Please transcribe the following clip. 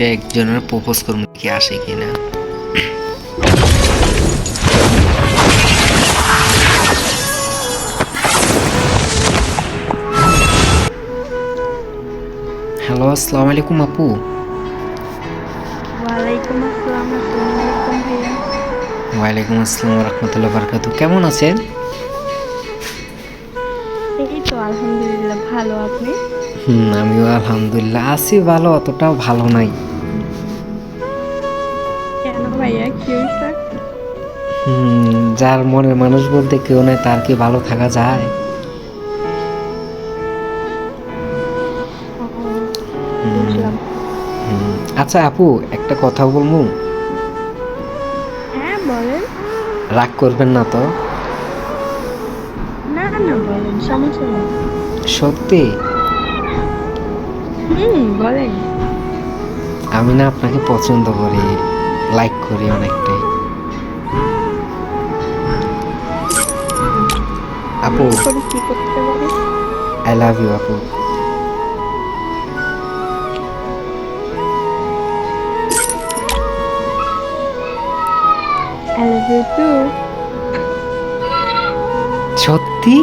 আজকে একজনের প্রপোজ করব কি আসে কিনা। হ্যালো আসসালামু আলাইকুম আপু। ওয়ালাইকুম আসসালাম ওয়ালাইকুম আসসালাম রহমতুল্লাহ বারকাত কেমন আছেন? এই তো আলহামদুলিল্লাহ ভালো আপনি? হুম আমিও আলহামদুলিল্লাহ আছি ভালো অতটাও ভালো নাই। কেন ভাইয়া? কি হয়েছে? যার মনের মানুষ বলতে কেউ নাই তার কি ভালো থাকা যায়? আচ্ছা আপু একটা কথা বলব? হ্যাঁ বলেন। রাগ করবেন না তো? না না বলেন সমস্যা নেই। সত্যি? হুম বলেন। আমি না আপনাকে পছন্দ করি। লাইক করি অনেকটাই। আপু আই লাভ ইউ আপু। ইউ টু সত্যি?